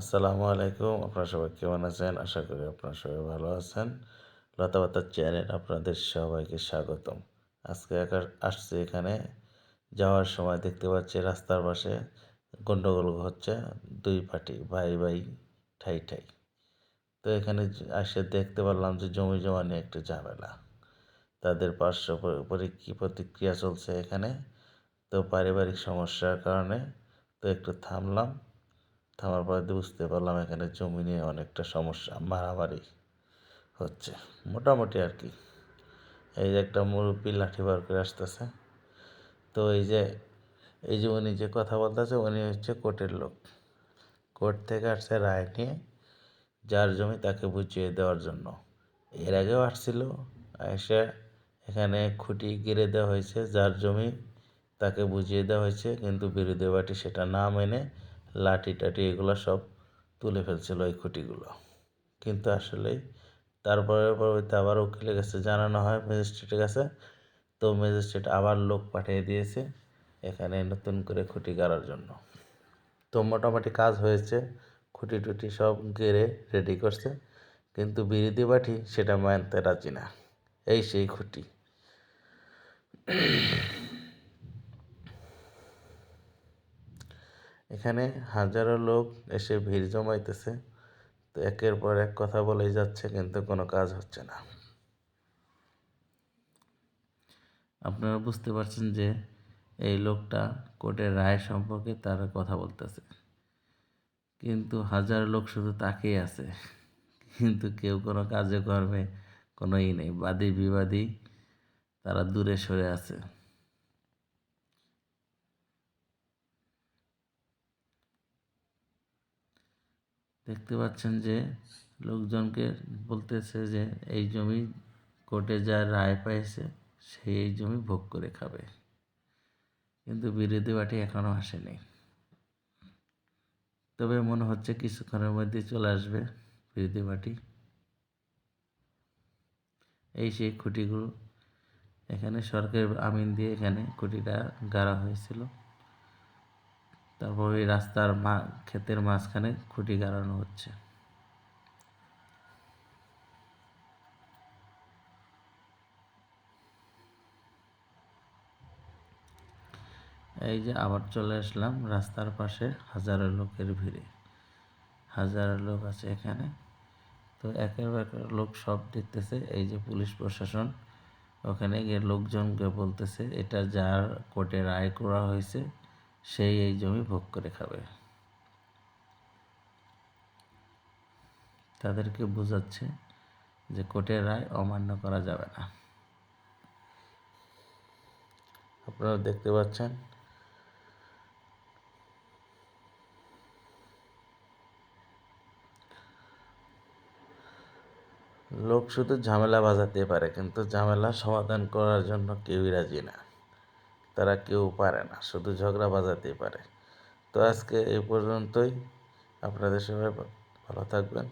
আসসালামু আলাইকুম। আপনারা সবাই কেমন আছেন? আশা করি আপনারা সবাই ভালো আছেন। লতাপাতার চ্যানেল আপনাদের সবাইকে স্বাগতম। আজকে আসছে এখানে। যাওয়ার সময় দেখতে পাচ্ছি রাস্তার পাশে গণ্ডগোল হচ্ছে। দুই পার্টি, ভাই ভাই, ঠাই ঠাই। তো এখানে আসে দেখতে পারলাম যে জমি জমা নিয়ে একটু ঝামেলা। তাদের পার্শ্ব পরি কী প্রতিক্রিয়া চলছে এখানে। তো পারিবারিক সমস্যার কারণে তো একটু থামলাম। থামার পরে বুঝতে পারলাম এখানে জমি নিয়ে অনেকটা সমস্যা, মারামারি হচ্ছে, মোটামুটি আর কি। এই যে একটা মুরব্বী লাঠি বার করে আসতেছে। তো এই যে এই যে উনি যে কথা বলতেছে, উনি হচ্ছে কোর্টের লোক। কোর্ট থেকে আসছে রায় নিয়ে যার জমি তাকে বুঝিয়ে দেওয়ার জন্য। এর আগেও আসছিল, এসে এখানে খুঁটি গিরে দেওয়া হয়েছে, যার জমি তাকে বুঝিয়ে দেওয়া হয়েছে, কিন্তু বিরোধী পার্টি সেটা না মেনে লাঠি টাঠি এগুলো সব তুলে ফেলছিল ওই খুঁটিগুলো। কিন্তু আসলে তারপরে পরবর্তীতে আবার উকিলের কাছে জানানো হয় ম্যাজিস্ট্রেটের কাছে। তো ম্যাজিস্ট্রেট আবার লোক পাঠিয়ে দিয়েছে এখানে নতুন করে খুঁটি গাড়ার জন্য। তো মোটামুটি কাজ হয়েছে, খুঁটি টুটি সব গেড়ে রেডি করছে। কিন্তু বিরোধী পার্টি সেটা মানতে রাজি না। এই সেই খুঁটি। এখানে হাজারো লোক এসে ভিড় জমাইতেছে। তো একের পর এক কথা বলেই যাচ্ছে, কিন্তু কোনো কাজ হচ্ছে না। আপনারা বুঝতে পারছেন যে এই লোকটা কোর্টের রায় সম্পর্কে তার কথা বলতেছে। কিন্তু হাজার লোক শুধু তাকেই আছে। কিন্তু কেউ কোনো কাজে কর্মে কোনো ই নেই। বাদী বিবাদী তারা দূরে সরে আছে। দেখতে পাচ্ছেন যে লোকজনকে বলতেছে যে এই জমি কোর্টে যা রায় পাইছে, সেই জমি ভোগ করে খাবে। কিন্তু বিরোধী পার্টি এখনও আসেনি। তবে মনে হচ্ছে কিছুক্ষণের মধ্যে চলে আসবে বিরোধী পার্টি। এই সেই খুঁটিগুলো, এখানে সরকারের আমিন দিয়ে এখানে খুঁটিটা গাড়া হয়েছিল। তারপর ওই রাস্তার মা, ক্ষেতের মাঝখানে খুঁটি গাড়ানো হচ্ছে। এই যে আবার চলে আসলাম রাস্তার পাশে হাজারো লোকের ভিড়ে। হাজারো লোক আছে এখানে। তো একের একের লোক সব দেখতেছে, এই যে পুলিশ প্রশাসন। ওখানে গিয়ে লোকজনকে বলতেছে, এটা যার কোর্টে রায় করা হয়েছে সেই এই জমি ভোগ করে খাবে। তাদেরকে বোঝাচ্ছে যে কোর্টের রায় অমান্য করা যাবে না। আপনারা দেখতে পাচ্ছেন? লোক শুধু ঝামেলা বাজাতে পারে, কিন্তু ঝামেলা সমাধান করার জন্য কেউই রাজি না। তারা কেউ পারে না, শুধু ঝগড়া বাজাতেই পারে। তো আজকে এই পর্যন্তই। আপনাদের সবাই ভালো থাকবেন।